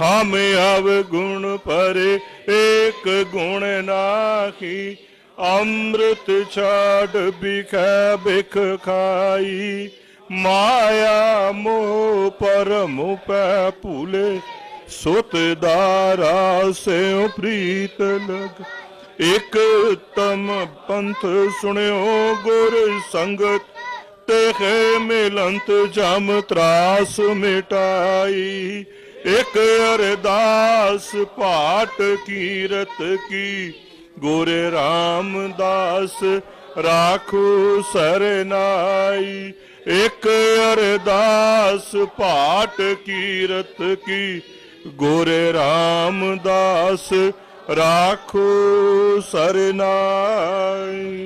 ਹਮ ਅਵਗੁਣ ਪਰੇ ਏਕ ਗੁਣ ਨਾਹੀ, ਅੰਮ੍ਰਿਤ ਛਾੜ ਬਿਖੈ ਬਿਖ ਖਾਈ। ਮਾਇਆ ਮੋਹ ਪਰਮ ਪੈ ਭੂਲੇ, ਸੁਤ ਦਾਰਾ ਸਿਉ ਪ੍ਰੀਤ ਲਗ। ਇਕ ਤਮ ਪੰਥ ਸੁਣਿਓ ਗੁਰ ਸੰਗਤ ਤੇਖੇ ਮਿਲੰਤ ਜਮ ਤਰਾਸ ਮਿਟਾਈ। ਇਕ ਅਰਦਾਸ ਪਾਠ ਕੀਰਤ ਕੀ, ਗੁਰ ਰਾਮਦਾਸ ਰਾਖੂ ਸਰਨਾਈ। ਇਕ ਅਰਦਾਸ ਪਾਠ ਕੀਰਤ ਕੀ, ਗੁਰ ਰਾਮਦਾਸ ਰਾਖੂ ਸਰਨਾਈ।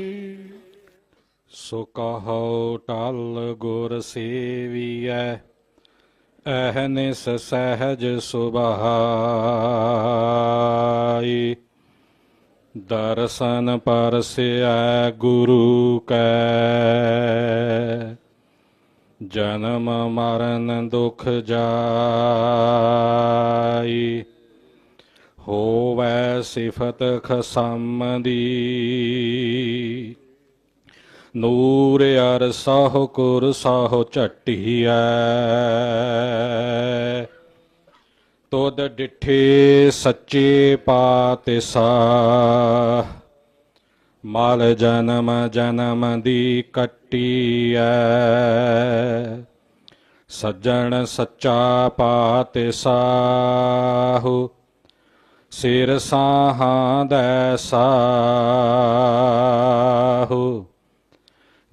ਸੋ ਕਹੋ ਟਲ ਗੁਰ ਸੇਵੀਐ ਅਹਨਿਸ ਸਹਿਜ ਸੁਭਾਈ। ਦਰਸ਼ਨ ਪਰਸਿਆ ਗੁਰੂ ਕੈ। ਜਨਮ ਮਰਨ ਦੁਖ ਜਾਈ। ਹੋਵੈ ਸਿਫਤ ਖਸਮ ਦੀ ਨੂਰ ਅਰ ਸਾਹੁ ਕੁਰ ਸਾਹੁ ਝਟੀਐ ਤੋਦ ਡਿਠੇ ਸੱਚੇ ਪਾਤਿਸਾ ਮਲ ਜਨਮ ਜਨਮ ਦੀ ਕੱਟੀਐ ਸੱਜਣ ਸੱਚਾ ਪਾਤਿਸਾਹੂ, ਸਿਰ ਸਾਹਾਂ ਦੈ ਸਾਹੂ।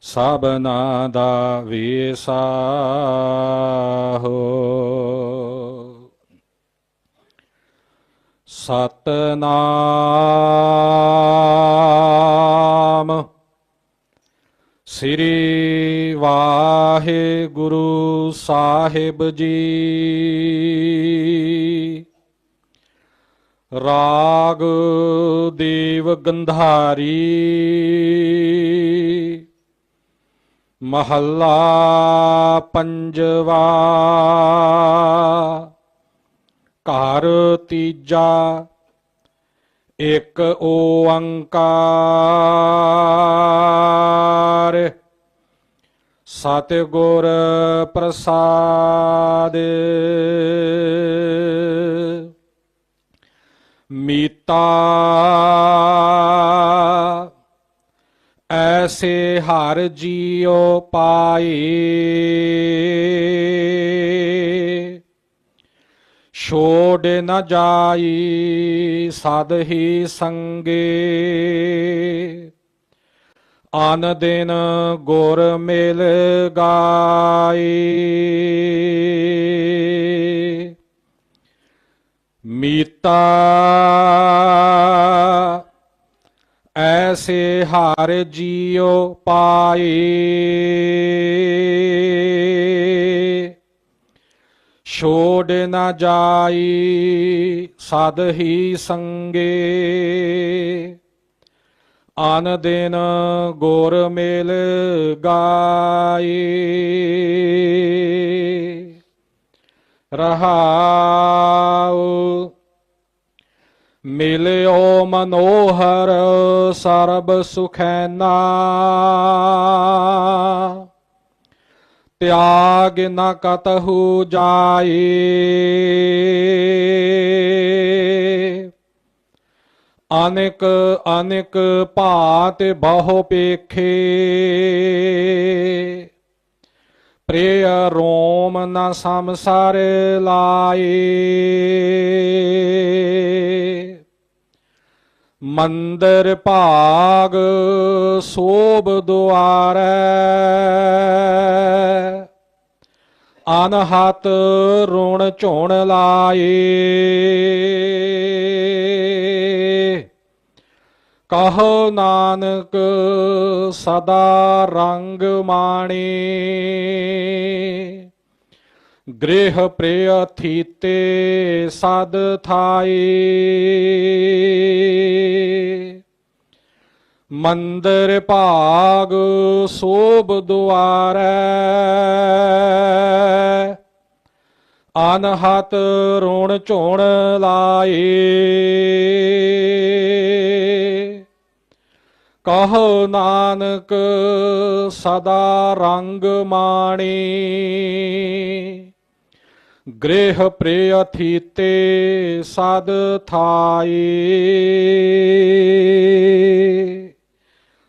ਸਭਨਾ ਦਾ ਵੇਸਾਹੋ ਸਤਨਾਮ ਸ੍ਰੀ ਵਾਹਿਗੁਰੂ ਸਾਹਿਬ ਜੀ। ਰਾਗ ਦੇਵ ਗੰਧਾਰੀ। ਮਹੱਲਾ ਪੰਜਵਾ। ਘਰ ਤੀਜਾ ਇੱਕ ਓੰਕਾਰ। ਸਤਿਗੁਰ ਪ੍ਰਸਾਦ। ਮੀਤਾ ਸੇ ਹਰ ਜੀਉ ਪਾਈ ਛੋੜ ਨ ਜਾਈ ਸਦ ਹੀ ਸੰਗੇ। ਆਨ ਦਿਨ ਗੁਰ ਮਿਲ ਗਾਈ ਮੀਤਾ ਐਸੇ ਹਰ ਜੀਉ ਪਾਏ। ਛੋੜ ਨਾ ਜਾਈ ਸਦ ਹੀ ਸੰਗੇ। ਆਨ ਦਿਨ ਗੁਰ ਮੇਲ ਗਾਏ। ਰਹਾਉ ਮਿਲਿਓ ਮਨੋਹਰ, ਸਰਬ ਸੁਖੈਨਾ ਤਿਆਗ ਨ ਕਤਹੂ ਜਾਏ ਅਨੇਕ ਅਨੇਕ ਭਾਤ ਬਹੁ ਪੇਖੇ। ਪ੍ਰਿਯ ਰੋਮ ਨ ਸੰਸਾਰ ਲਾਏ ਮੰਦਰ ਭਾਗ ਸੋਭ ਦੁਆਰੈ। ਅਨਹਤ ਰੁਣ ਝੋਣ ਲਾਏ। ਕਹੋ ਨਾਨਕ ਸਦਾ ਰੰਗ ਮਾਣੇ। ਗ੍ਰਹਿ ਪ੍ਰਿਯ ਥੀਤੇ ਸਦ ਥਾਈ ਮੰਦਰ ਭਾਗ ਸੋਭ ਦੁਆਰੈ। ਅਨਹਤ ਰੋਣ ਝੋਣ ਲਾਏ। ਕਹੋ ਨਾਨਕ ਸਦਾ ਰੰਗ ਮਾਣੇ। ਗ੍ਰੇਹ ਪ੍ਰਿਯ ਸਦ ਥਾਈ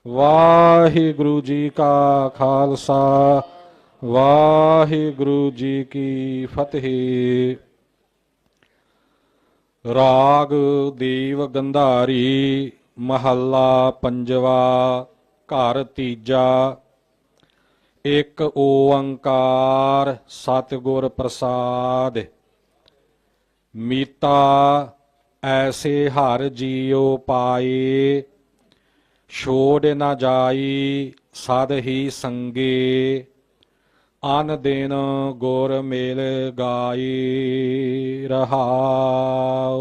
ਵਾਹਿਗੁਰੂ ਜੀ ਕਾ ਖਾਲਸਾ, ਵਾਹਿਗੁਰੂ ਜੀ ਕੀ ਫਤਿਹ। ਰਾਗ ਦੇਵ ਗੰਧਾਰੀ, ਮਹੱਲਾ ਪੰਜਵਾ, ਘਰ ਤੀਜਾ ਇਕ ਓੰਕਾਰ ਸਤਿਗੁਰ ਪ੍ਰਸਾਦ, ਮੀਤਾ ਐਸੇ ਹਰ ਜੀਉ ਪਾਏ, ਛੋੜ ਨਾ ਜਾਈ ਸਦ ਹੀ ਸੰਗੇ, ਅਨ ਦਿਨ ਗੁਰ ਮੇਲ ਗਾਈ ਰਹਾਉ।